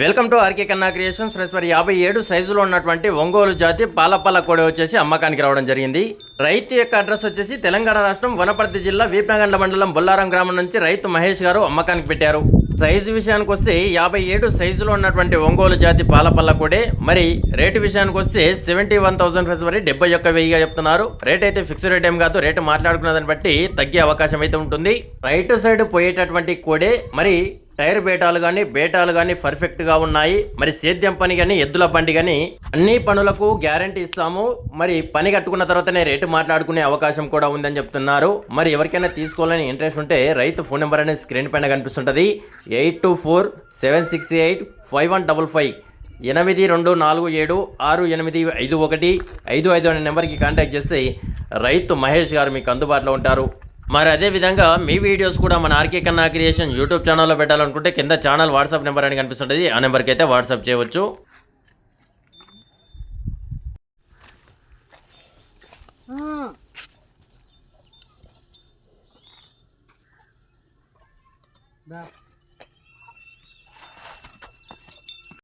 Welcome to RK Kanna creations. Friends మరి యాభై ఏడు సైజులో ఉన్నటువంటి ఒంగోలు జాతి పాలపల్ల కోడి వచ్చేసి అమ్మకానికి రావడం జరిగింది. రైతు యొక్క అడ్రస్ వచ్చేసి తెలంగాణ రాష్ట్రం వనపర్తి జిల్లా వీపనగండ్ల మండలం బొల్లారం గ్రామం నుంచి రైతు మహేష్ గారు అమ్మకానికి పెట్టారు. సైజు విషయానికి వస్తే యాభై ఏడు సైజులో ఉన్నటువంటి ఒంగోలు జాతి పాలపల్ల కోడే. మరి రేటు విషయానికి వస్తే సెవెంటీ వన్ థౌసండ్ ఫ్రెండ్స్ మరి డెబ్బై ఒక్క వెయ్యిగా చెప్తున్నారు. రేట్ అయితే ఫిక్స్డ్ రేట్ ఏం కాదు రేటు మాట్లాడుకున్న దాన్ని బట్టి తగ్గే అవకాశం అయితే ఉంటుంది. రైట్ సైడ్ పోయేటటువంటి కోడే. మరి టైర్ బేటాలు కానీ బేటాలు కానీ పర్ఫెక్ట్గా ఉన్నాయి. మరి సేద్యం పని కానీ ఎద్దుల బండి కానీ అన్ని పనులకు గ్యారంటీ ఇస్తాము. మరి పని కట్టుకున్న తర్వాతనే రేటు మాట్లాడుకునే అవకాశం కూడా ఉందని చెప్తున్నారు. మరి ఎవరికైనా తీసుకోవాలని ఇంట్రెస్ట్ ఉంటే రైతు ఫోన్ నెంబర్ అనేది స్క్రీన్ పైన కనిపిస్తుంటుంది. Eight two four seven six eight five one double five ఎనిమిది రెండు నాలుగు ఏడు ఆరు ఎనిమిది ఐదు ఒకటి ఐదు ఐదు అనే నెంబర్కి కాంటాక్ట్ చేసి రైతు మహేష్ గారు మీకు అందుబాటులో ఉంటారు. మరి అదే విధంగా మీ వీడియోస్ కూడా మన ఆర్కే కన్నా క్రియేషన్ యూట్యూబ్ ఛానల్లో పెట్టాలనుకుంటే కింద ఛానల్ వాట్సాప్ నెంబర్ అని కనిపిస్తుంటుంది. ఆ నెంబర్కి అయితే వాట్సాప్ చేయవచ్చు.